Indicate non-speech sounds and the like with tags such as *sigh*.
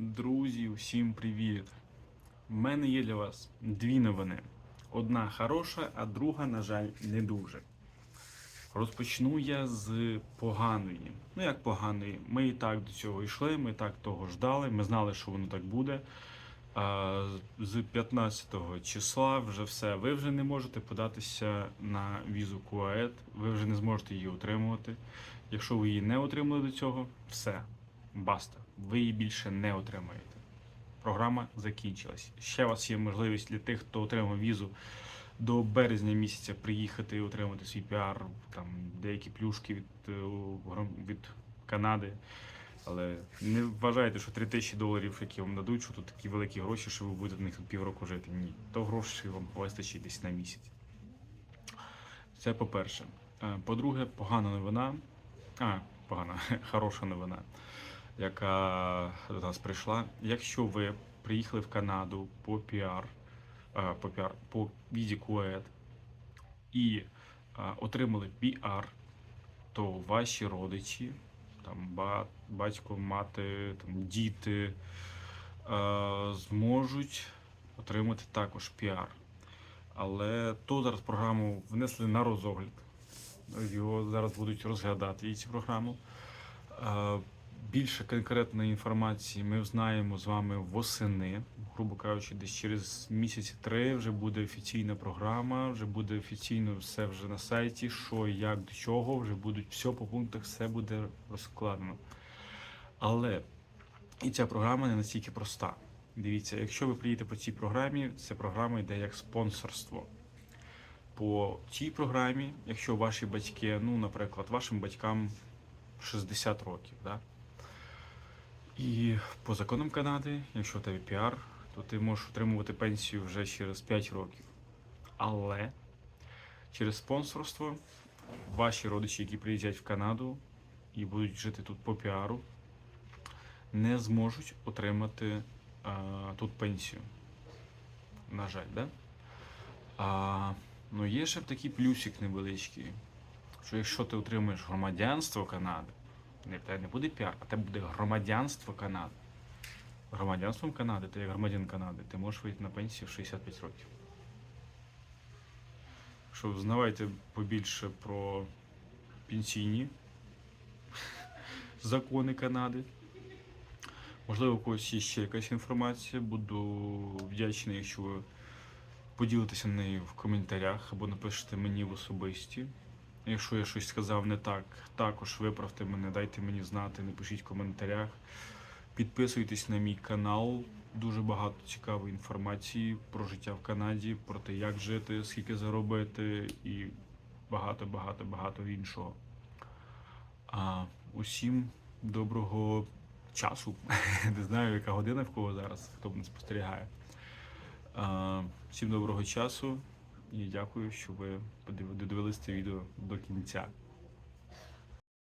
Друзі, всім привіт! У мене є для вас дві новини. Одна хороша, а друга, на жаль, не дуже. Розпочну я з поганої. Ну, як поганої, ми і так до цього йшли, ми так того ждали, ми знали, що воно так буде. З 15 числа вже все. Ви вже не можете податися на візу КУАЕД, ви вже не зможете її отримувати. Якщо ви її не отримали до цього, все, баста. Ви її більше не отримаєте. Програма закінчилась. Ще у вас є можливість для тих, хто отримав візу до березня місяця приїхати і отримати свій піар, там деякі плюшки від, е, від Канади. Але не вважайте, що 3 тисячі доларів, які вам дадуть, що тут такі великі гроші, що ви будете на них півроку жити. Ні, то грошей вам вистачить десь на місяць. Це по-перше. Е, По-друге, погана новина. А, погана, *laughs* хороша новина, яка до нас прийшла. Якщо ви приїхали в Канаду по піар, е, по піар, по візі КУЕД і е, отримали піар, то ваші родичі, там батько, мати, там, діти е, зможуть отримати також піар. Але то зараз програму внесли на розогляд. Його зараз будуть розглядати і цю програму. Більше конкретної інформації ми знаємо з вами восени. Грубо кажучи, десь через місяці три вже буде офіційна програма, вже буде офіційно все вже на сайті, що, як, до чого, вже будуть все по пунктах, все буде розкладено. Але і ця програма не настільки проста. Дивіться, якщо ви приїдете по цій програмі, ця програма йде як спонсорство по цій програмі, якщо ваші батьки, ну, наприклад, вашим батькам 60 років, да? І по законам Канади, якщо у тебе піар, то ти можеш отримувати пенсію вже через 5 років. Але через спонсорство ваші родичі, які приїздять в Канаду і будуть жити тут по піару, не зможуть отримати а, тут пенсію. На жаль, да? А, Ну, є ще такий плюсик невеличкий, що якщо ти отримуєш громадянство Канади, не, буде піар, а тебе буде громадянство Канади. Громадянством Канади, ти як громадян Канади, ти можеш вийти на пенсію в 65 років. Що знавайте побільше про пенсійні *laughs* закони Канади. Можливо, у когось є ще якась інформація. Буду вдячний, якщо ви поділитеся нею в коментарях або напишете мені в особисті. Якщо я щось сказав не так, також виправте мене, дайте мені знати, напишіть в коментарях. Підписуйтесь на мій канал. Дуже багато цікавої інформації про життя в Канаді, про те, як жити, скільки заробити і багато, багато, багато іншого. А усім доброго часу. *laughs* Не знаю, яка година в кого зараз, хто мене спостерігає. Всім доброго часу і дякую, що ви подив- це відео до кінця.